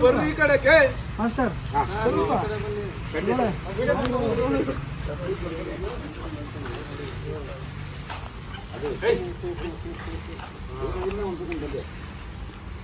ಬರ್ರಿ ಈ ಕಡೆಗೆ ಹಾಂ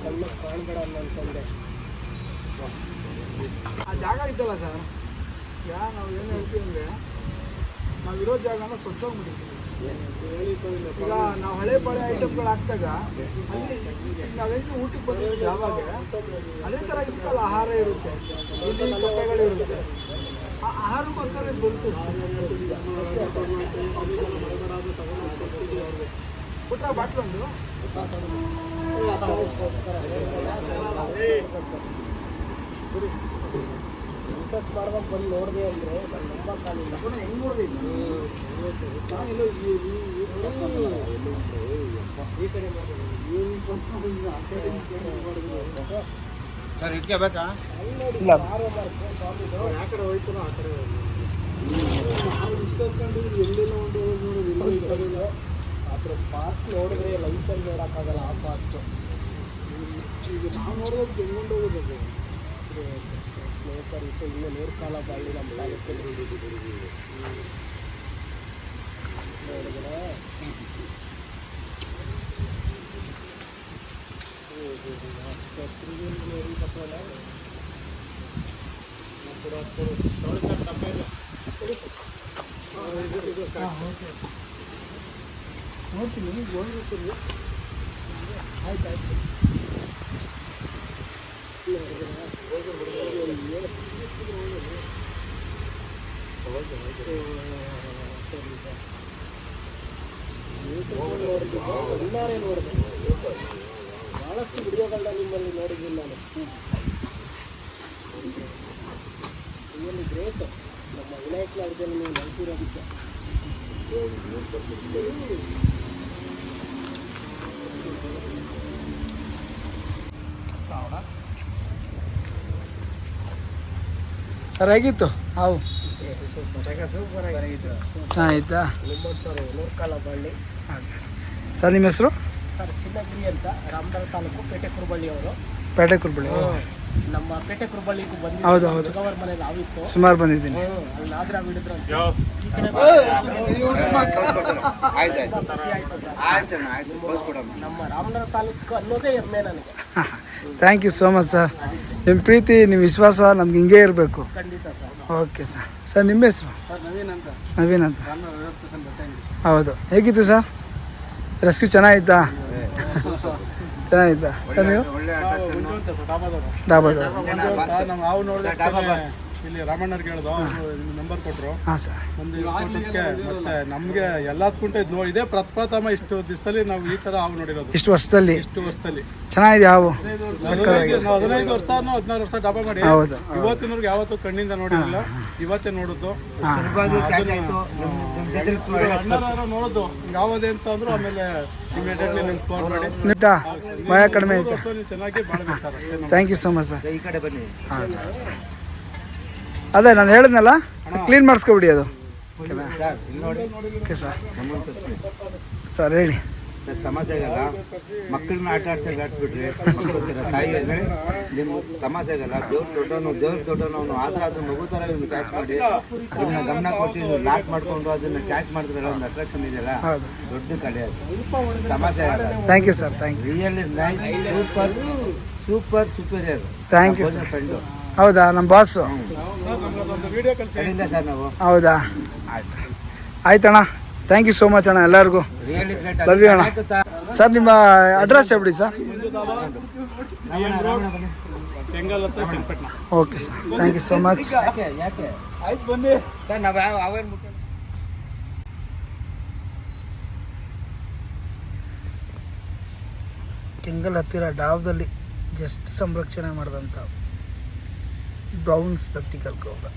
ಕಣ್ಣು ಕಾಣ್ಬೇಡ ಅನ್ಕೊಂಡೆ ಆ ಜಾಗ ಇದ್ದಲ್ಲ ಸರ್ ಯಾ ನಾವು ಏನು ಹೇಳ್ತೀವಿ ಅಂದರೆ ನಾವಿರೋ ಜಾಗನ ಸ್ವಚ್ಛವಾಗಿಬಿಟ್ಟಿದ್ದೀವಿ ಈಗ ನಾವು ಹಳೆ ಪಳೆ ಐಟಮ್ಗಳು ಹಾಕ್ದಾಗ ಅಲ್ಲಿ ನಾವೇನು ಊಟಕ್ಕೆ ಬಂದಿದ್ದೀವಿ ಯಾವಾಗ? ಅದೇ ಥರ ಇದಕ್ಕೆಲ್ಲ ಆಹಾರ ಇರುತ್ತೆ. ಇಲ್ಲಿ ಕಪ್ಪೆಗಳು ಇರುತ್ತೆ ಆ ಆಹಾರಕ್ಕೋಸ್ಕರ ಇದು ಬರುತ್ತೆ ಪುಟ್ಟ ಬಾಟ್ಲೊಂದು? ರಿಸರ್ಚ್ ಮಾಡುವಾಗ ಬಂದು ನೋಡಿದೆ ಅಂದರೆ ನಾನು ನಂಬಕ್ಕಾಗಿಲ್ಲ ಹೆಂಗೆ ನೋಡಿದೆ ಈ ಕಡೆ ಸರ್ ಇದಕ್ಕೆ ಬೇಕಾ? ಇಲ್ಲ. ಆ ಕಡೆ ಹೋಯ್ತು ಆ ಕಡೆ ಅದ್ರ ಫಾಸ್ಟ್ ನೋಡಿದ್ರೆ ಲೈಫಲ್ಲಿ ನೋಡೋಕ್ಕಾಗಲ್ಲ ಆ ಫಾಸ್ಟ್ ಈಗ ನಾವು ನೋಡೋದು ಬೆಂಗೊಂಡು ಹೋಗೋದು ಸ್ನೇಹಿತರು ಸೊ ಇನ್ನು ನೀರು ಕಾಲ ಬಾಳಿ ನಮ್ಮ ಕಾಲಕ್ಕೆ ನೋಡಿದ್ರೆ ನೋಡ್ತೀನಿ ಗೋಲ್ಗೊತ್ತಿರಲಿ ಆಯ್ತು ಆಯ್ತು ಸರಿ ಸರ್ ನೋಡಿದ್ದು ಎಲ್ಲಾರೇ ನೋಡಿದೆ ಭಾಳಷ್ಟು ವಿಡಿಯೋಗಳನ್ನ ನಿಮ್ಮಲ್ಲಿ ನೋಡಿದ್ದೀನಿ ನಾನು ರಿಯಲಿ ಗ್ರೇಟ್ ನಮ್ಮ ವಿನಾಯಕ್ ಲಾಡ್ಜಲ್ಲಿ ನೀವು ನೆಲೆಸಿರೋದಕ್ಕೆ ಸರ್ ಹೇಗಿತ್ತು ಹಾವು. ಚೆನ್ನಾಗಿತ್ತಾ ಹಾಂ ಸರ್. ಸರ್ ನಿಮ್ಮ ಹೆಸರು? ಸರ್ ಚಿನ್ನಗಿರಿ ಅಂತ ರಾಮನಗರ ತಾಲೂಕು ಪೇಟೆ ಕುರುಬಳ್ಳಿ ಅವರು. ಪೇಟೆ ಕುರ್ಬಳಿ ನಮ್ಮ ಪೇಟೆ ಕುರುಬಳ್ಳಿಗೂ ಹೌದು, ಹೌದು. ಮನೇಲಿ ಸುಮಾರು ಬಂದಿದ್ದೀನಿ. ಹ್ಮ್, ಅಲ್ಲಿ ನಾದ್ರ ಬಿಡಿದ್ರು ಅಂತ. ಈ ಕಡೆ ತುಂಬಾ ಖುಷಿ ಆಯ್ತು ಸರ್. ನಮ್ಮ ರಾಮನಗರ ತಾಲೂಕು ಅನ್ನೋದೇ ಹೆಮ್ಮೆ ನನಗೆ. Thank you so much sir ನಿಮ್ಮ ಪ್ರೀತಿ ನಿಮ್ಮ ವಿಶ್ವಾಸ ನಮ್ಗೆ ಹಿಂಗೆ ಇರಬೇಕು. ಖಂಡಿತ ಸರ್. ಓಕೆ ಸರ್ ಸರ್ ನಿಮ್ಮ ಹೆಸರು? ಸರ್ ನವೀನ್ ಅಂತ. ನವೀನ್ ರಾಮನಗರ ಹೌದು. ಹೇಗಿತ್ತು ಸರ್ ರೆಸ್ಕ್ಯೂ ಚೆನ್ನಾಗಿತ್ತಾ? ಚೆನ್ನಾಗಿತ್ತಾ ಸರ್ ನೀವು? ನಾವು ಡಾಬಾದವರು. ನಮ್ಮ ಇಲ್ಲಿ ರಾಮಣ್ಣರ್ಗೆ ಹೇಳ್ದು ಅವರು ನಂಬರ್ ಕೊಟ್ಟರು ಹಾಂ ಸರ್ ಒಂದು ಕೊಟ್ಟಕ್ಕೆ ಮತ್ತೆ ನಮಗೆ ಎಲ್ಲದಕ್ಕಿಂತ ಇದು ನೋಡಿ ಇದೇ ಪ್ರಪ್ರಥಮ ಇಷ್ಟು ದಿವಸದಲ್ಲಿ ನಾವು ಈ ಥರ ಹಾವು ನೋಡಿರೋದು. ಇಷ್ಟು ವರ್ಷದಲ್ಲಿ? ಇಷ್ಟು ವರ್ಷದಲ್ಲಿ. ಚೆನ್ನಾಗಿದೆ ಹಾವು. ಹದಿನೈದು ನಾವು ಹದಿನೈದು ವರ್ಷ ಹದಿನಾರು ವರ್ಷ ಡಬ್ಬ ಮಾಡಿ ಹೌದು ಇವತ್ತಿನವ್ರಿಗೆ ಯಾವತ್ತೂ ಕಣ್ಣಿಂದ ನೋಡಿರಲಿಲ್ಲ ಇವತ್ತೇ ನೋಡಿದ್ದು. ಹಿಂಗೆ ಯಾವದೇ ಅಂತ ಅಂದ್ರು ಆಮೇಲೆ ಇಮಿಡಿಯೇಟ್ಲಿ ನಿಮ್ಗೆ ಫೋನ್ ಮಾಡಿ. ನಿಟ್ಟ ಭಯ ಕಡಿಮೆ ಐತೆ ಥ್ಯಾಂಕ್ ಯು ಚೆನ್ನಾಗಿ ಮಚ್ ಸರ್. ಈ ಕಡೆ ಬನ್ನಿ ಹೌದಾ ಸೊ ಮಚ್ ಸರ್ ಅದೇ ನಾನು ಹೇಳಿದ್ನಲ್ಲ? ಕ್ಲೀನ್ ಮಾಡಿಸ್ಕೊಬಿಡಿ ಅದು. Okay sir. ಸರ್. ಹೇಳಿ. ತಮಾಷೆಗಲ್ಲ. ಮಕ್ಕಳನ್ನ ಆಟ ಆಡ್ಸಕ್ಕೆ ಆಡ್ಸ್ಬಿಟ್ರಿ ಮಕ್ಕಳು ತಾಯಿ ಹೇಳಿ ನಿಮ್ಮ ತಮಾಷೆಗಲ್ಲ. ದೇವ್ರ ದೊಡ್ಡವನು ದೇವ್ರ ದೊಡ್ಡವನು ಆದ್ರೆ ಅದು ಮಗು ಥರ ಇವ್ನು ಕ್ಯಾಚ್ ಮಾಡಿ ಅದನ್ನ ಗಮನ ಕೊಟ್ಟು ಲಾಕ್ ಮಾಡ್ಕೊಂಡು ಅದನ್ನ ಕ್ಯಾಚ್ ಮಾಡಿದ್ರಲ್ಲ ಒಂದು ಅಟ್ರಾಕ್ಷನ್ ಇದೆಯಲ್ಲ? ದೊಡ್ಡ ಕಡೆ ಅದು. ತಮಾಷೆ ಆಗಲ್ಲ thank you sir thank you really nice super super superior thank you sir friend ಹೌದಾ? ನಮ್ಮ ಬಾಸು ಹೌದಾ? ಆಯ್ತು. ಆಯ್ತಣ್ಣ. ಥ್ಯಾಂಕ್ ಯು ಸೋ ಮಚ್ ಅಣ್ಣ ಎಲ್ಲರಿಗೂ. ರಿಯಲಿ ಗ್ರೇಟ್ ಅಣ್ಣ. ಸರ್ ನಿಮ್ಮ ಅಡ್ರೆಸ್ ಹೇಳ್ಬಿಡಿ sir okay sir thank you so much okay ಯಾಕೆ? ಆಯ್ತು ಬನ್ನಿ. ಸರ್ ನಾವು ಯಾವ ಅವೇನು ಮುಟ್ಟ ಕೆಂಗಲ್ ಹತ್ತಿರ ಡಾಬ್ದಲ್ಲಿ ಜಸ್ಟ್ ಸಂರಕ್ಷಣೆ ಮಾಡಿದಂಥ ಬ್ರೌನ್ ಸ್ಪೆಕ್ಟಿಕಲ್ ಕೋಬ್ರಾ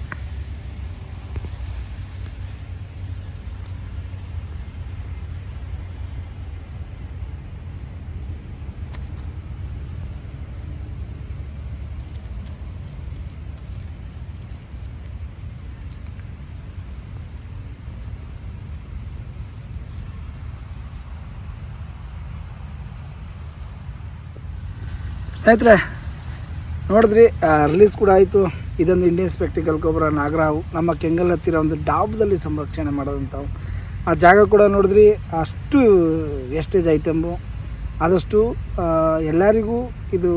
ಸ್ನೇಹಿತರೆ ನೋಡಿದ್ರಿ ರಿಲೀಸ್ ಕೂಡ ಆಯಿತು. ಇದೊಂದು ಇಂಡಿಯನ್ ಸ್ಪೆಕ್ಟಿಕಲ್ ಗೊಬ್ಬರ ನಾಗರಾವು. ನಮ್ಮ ಕೆಂಗಲ್ ಹತ್ತಿರ ಒಂದು ಡಾಬ್ದಲ್ಲಿ ಸಂರಕ್ಷಣೆ ಮಾಡೋದಂಥವು ಆ ಜಾಗ ಕೂಡ ನೋಡಿದ್ರಿ, ಅಷ್ಟು ವೇಸ್ಟೇಜ್ ಐಟಮು ಆದಷ್ಟು ಎಲ್ಲರಿಗೂ ಇದು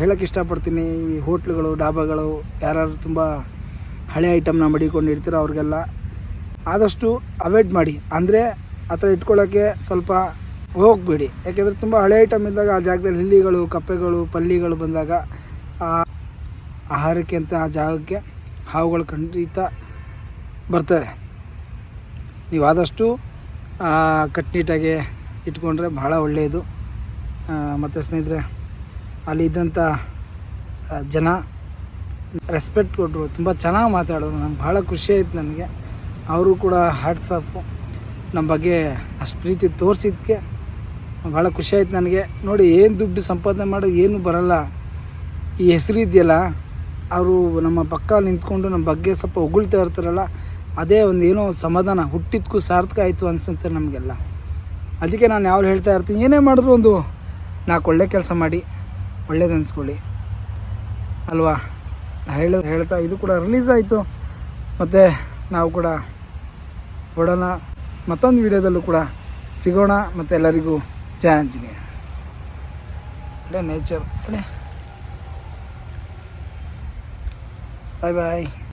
ಹೇಳೋಕ್ಕೆ ಇಷ್ಟಪಡ್ತೀನಿ. ಈ ಹೋಟ್ಲುಗಳು, ಡಾಬಾಗಳು ಯಾರು ತುಂಬ ಹಳೆ ಐಟಮ್ನ ಮಡಿಕೊಂಡು ಇರ್ತೀರೋ ಅವ್ರಿಗೆಲ್ಲ. ಆದಷ್ಟು ಅವಾಯ್ಡ್ ಮಾಡಿ. ಅಂದರೆ, ಆ ಥರ ಇಟ್ಕೊಳ್ಳೋಕ್ಕೆ ಸ್ವಲ್ಪ ಹೋಗಬೇಡಿ. ಯಾಕೆಂದರೆ ತುಂಬ ಹಳೆ ಐಟಮ್ ಇದ್ದಾಗ ಆ ಜಾಗದಲ್ಲಿ ಹಿಲ್ಲಿಗಳು, ಕಪ್ಪೆಗಳು, ಪಲ್ಲಿಗಳು ಬಂದಾಗ ಆಹಾರಕ್ಕೆ ಅಂತ ಆ ಜಾಗಕ್ಕೆ ಹಾವುಗಳು ಖಂಡಿತ ಬರ್ತವೆ. ನೀವು ಆದಷ್ಟು ಆ, ಕಟ್ನಿಟ್ಟಾಗಿ ಇಟ್ಕೊಂಡ್ರೆ ಬಹಳ ಒಳ್ಳೆಯದು. ಮತ್ತು ಸ್ನೇಹಿತರೆ ಅಲ್ಲಿ ಇದ್ದಂಥ ಜನ ರೆಸ್ಪೆಕ್ಟ್ ಕೊಟ್ಟರು ತುಂಬ ಚೆನ್ನಾಗಿ ಮಾತಾಡೋರು. ನಂಗೆ ಭಾಳ ಖುಷಿ ಆಯ್ತು ನನಗೆ. ಅವರು ಕೂಡ ಹಾರ್ಟ್ಸ್ ಆಫು ನಮ್ಮ ಬಗ್ಗೆ ಅಷ್ಟು ಪ್ರೀತಿ ತೋರಿಸಿದ್ದಕ್ಕೆ ಭಾಳ ಖುಷಿ ಆಯ್ತು ನನಗೆ. ನೋಡಿ ಏನು ದುಡ್ಡು ಸಂಪಾದನೆ ಮಾಡೋದು ಏನು ಬರಲ್ಲ. ಈ ಹೆಸರು ಇದೆಯಲ್ಲ, ಅವರು ನಮ್ಮ ಪಕ್ಕ ನಿಂತ್ಕೊಂಡು ನಮ್ಮ ಬಗ್ಗೆ ಸ್ವಲ್ಪ ಹೊಗಳ್ತಾ ಇರ್ತಾರಲ್ಲ, ಅದೇ ಒಂದು ಏನೋ ಸಮಾಧಾನ, ಹುಟ್ಟಿದ್ಕೂ ಸಾರ್ಥಕ ಆಯಿತು ಅನ್ಸುತ್ತೆ ನಮಗೆಲ್ಲ. ಅದಕ್ಕೆ ನಾನು ಯಾವಾಗ ಹೇಳ್ತಾ ಇರ್ತೀನಿ, ಏನೇ ಮಾಡಿದ್ರು ಒಂದು ನಾಲ್ಕು ಒಳ್ಳೆ ಕೆಲಸ ಮಾಡಿ, ಒಳ್ಳೇದು ಅನ್ಸ್ಕೊಳ್ಳಿ. ಅಲ್ವಾ? ಹೇಳ ಹೇಳ್ತಾ, ಇದು ಕೂಡ ರಿಲೀಸ್ ಆಯಿತು. ಮತ್ತು ನಾವು ಕೂಡ ಹೊಡೋಣ ಮತ್ತೊಂದು ವಿಡಿಯೋದಲ್ಲೂ ಕೂಡ ಸಿಗೋಣ. ಮತ್ತು ಎಲ್ಲರಿಗೂ ಜಯ ಆಂಜನೇಯ. Nature Bye bye.